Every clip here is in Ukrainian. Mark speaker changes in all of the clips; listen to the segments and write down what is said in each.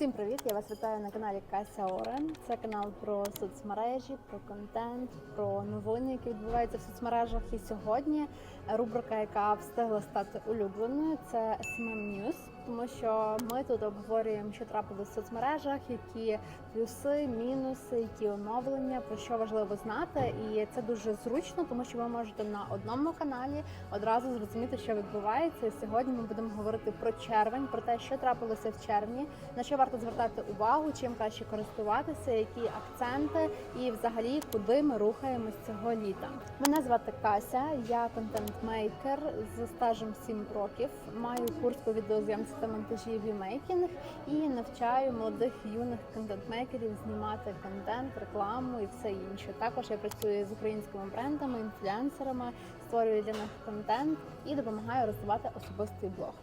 Speaker 1: Всім привіт! Я вас вітаю на каналі Кася Орен. Це канал про соцмережі, про контент, про новини, які відбуваються в соцмережах. І сьогодні рубрика, яка встигла стати улюбленою, це SMM News, тому що ми тут обговорюємо, що трапилось в соцмережах, які плюси, мінуси, які оновлення, про що важливо знати. І це дуже зручно, тому що ви можете на одному каналі одразу зрозуміти, що відбувається. Сьогодні ми будемо говорити про червень, про те, що трапилося в червні, на що варто звертати увагу, чим краще користуватися, які акценти і взагалі куди ми рухаємось цього літа. Мене звати Кася, я контент-мейкер з стажем 7 років. Маю курс по відеозйомці та монтажі VMaking і навчаю молодих юних контент-мейкерів знімати контент, рекламу і все інше. Також я працюю з українськими брендами, інфлюенсерами, створюю для них контент і допомагаю розвивати особистий блог.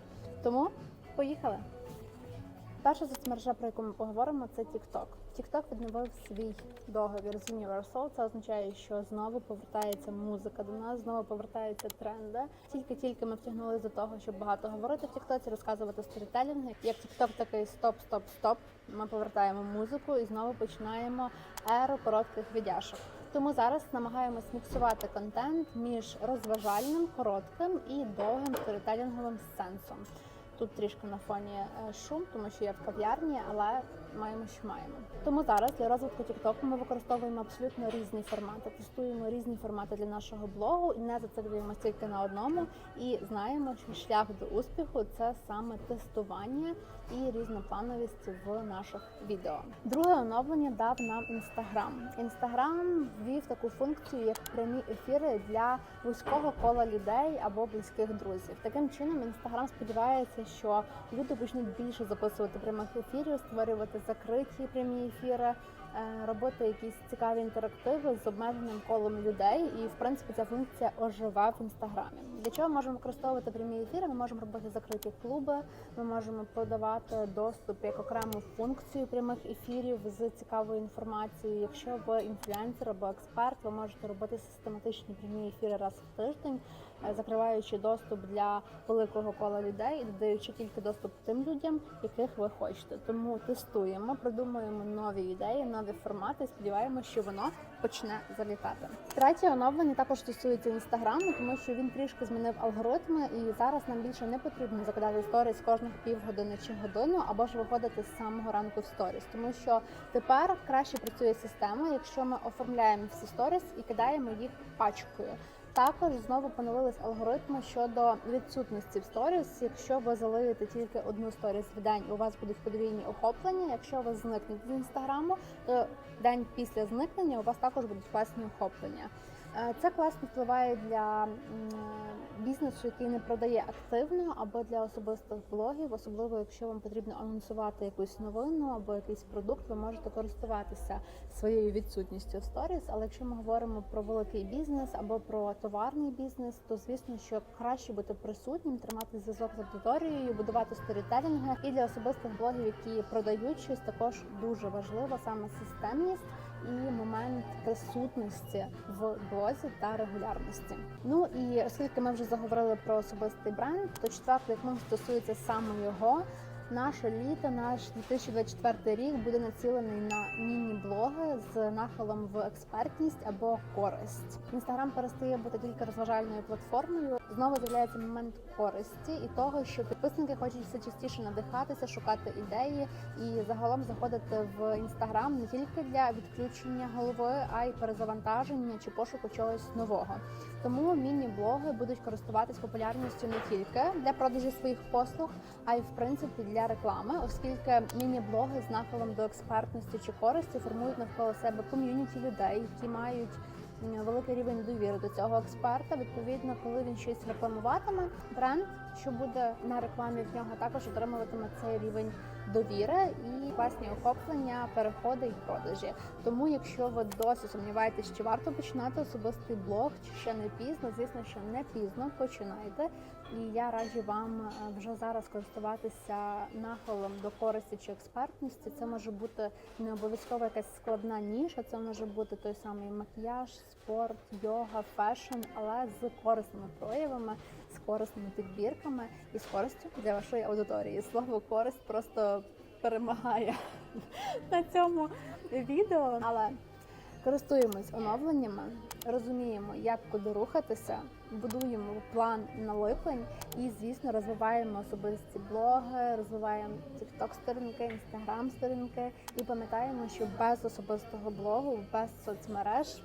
Speaker 1: Тому поїхали! Перша соцмережа, про яку ми поговоримо, це TikTok. TikTok відновив свій договір з Universal. Це означає, що знову повертається музика до нас, знову повертаються тренди. Тільки-тільки ми втягнули до того, щоб багато говорити в TikTok, розказувати сторітелінги. Як TikTok такий стоп, стоп, стоп. Ми повертаємо музику і знову починаємо еру коротких відяшок. Тому зараз намагаємось міксувати контент між розважальним, коротким і довгим сторітелінговим сенсом. Тут трішки на фоні е, шум, тому що я в кав'ярні, але маємо, що маємо. Тому зараз для розвитку TikTok ми використовуємо абсолютно різні формати, тестуємо різні формати для нашого блогу і не зациклюємося тільки на одному. І знаємо, що шлях до успіху це саме тестування і різноплановість в наших відео. Друге оновлення дав нам інстаграм. Інстаграм ввів таку функцію, як прямі ефіри для вузького кола людей або близьких друзів. Таким чином, інстаграм сподівається, що люди почнуть більше записувати прямих ефірів, створювати закриті прямі ефіри, е, робити якісь цікаві інтерактиви з обмеженим колом людей. І в принципі ця функція ожива в інстаграмі. Для чого можемо використовувати прямі ефіри? Ми можемо робити закриті клуби, ми можемо продавати доступ як окрему функцію прямих ефірів з цікавою інформацією. Якщо ви інфлюенсер або експерт, ви можете робити систематичні прямі ефіри раз в тиждень, закриваючи доступ для великого кола людей і додаючи тільки доступ тим людям, яких ви хочете. Тому тестуємо, продумуємо нові ідеї, нові формати. Сподіваємося, що воно почне залітати. Третє оновлення також стосується інстаграму, тому що він трішки змінив алгоритми, і зараз нам більше не потрібно закидати сторіс кожних півгодини чи годину, або ж виходити з самого ранку в сторіс, тому що тепер краще працює система, якщо ми оформляємо всі сторіс і кидаємо їх пачкою. Також знову поновились алгоритми щодо відсутності в сторіс. Якщо ви залиєте тільки одну сторіс в день, у вас будуть подвійні охоплення. Якщо ви зникнете з інстаграму, то день після зникнення у вас також будуть класні охоплення. Е, Це класно впливає для бізнесу, який не продає активно, або для особистих блогів, особливо якщо вам потрібно анонсувати якусь новину або якийсь продукт, ви можете користуватися своєю відсутністю в сторіс. Але якщо ми говоримо про великий бізнес або про товарний бізнес, то звісно, що краще бути присутнім, тримати зв'язок з аудиторією, будувати сторітелінги. І для особистих блогів, які продають щось, також дуже важлива саме системність і момент присутності в блозі та регулярності. Ну і оскільки ми вже заговорили про особистий бренд, то четвертий пункт стосується саме його. Наше літо, наш 2024 рік буде націлений на міні-блоги з нахилом в експертність або користь. Інстаграм перестає бути тільки розважальною платформою. Знову з'являється момент користі і того, що підписники хочуть все частіше надихатися, шукати ідеї і загалом заходити в інстаграм не тільки для відключення голови, а й перезавантаження чи пошуку чогось нового. Тому міні-блоги будуть користуватись популярністю не тільки для продажу своїх послуг, а й в принципі для реклами, оскільки міні-блоги з нахилом до експертності чи користі формують навколо себе ком'юніті людей, які мають великий рівень довіри до цього експерта. Відповідно, коли він щось рекламуватиме, бренд, що буде на рекламі в нього, також отримуватиме цей рівень довіри і власні охоплення, переходи і продажі. Тому, якщо ви досі сумніваєтесь, чи варто починати особистий блог, чи ще не пізно, звісно, що не пізно починайте. І я раджу вам е, вже зараз користуватися нахилом до користі чи експертності. Це може бути не обов'язково якась складна ніша, це може бути той самий макіяж, спорт, йога, фешн, але з корисними проявами, з корисними підбірками і з користю для вашої аудиторії. Слово користь просто перемагає на цьому відео. Але користуємось оновленнями, розуміємо, як куди рухатися, будуємо план на липень і, звісно, розвиваємо особисті блоги, розвиваємо TikTok сторінки, інстаграм сторінки і пам'ятаємо, що без особистого блогу, без соцмереж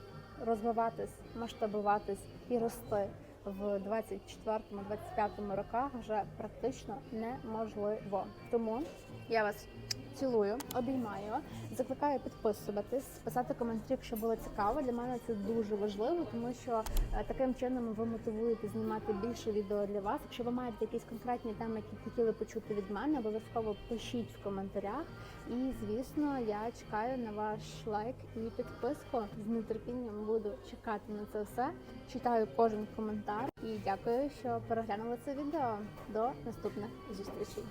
Speaker 1: розвиватись, масштабуватись і рости в 24-25 роках вже практично неможливо. Тому я вас цілую, обіймаю, закликаю підписуватись, писати коментарі, якщо було цікаво. Для мене це дуже важливо, тому що е, таким чином ви мотивуєте знімати більше відео для вас. Якщо ви маєте якісь конкретні теми, які хотіли почути від мене, обов'язково пишіть в коментарях. І звісно, я чекаю на ваш лайк і підписку. З нетерпінням буду чекати на це все. Читаю кожен коментар і дякую, що переглянули це відео. До наступних зустрічей.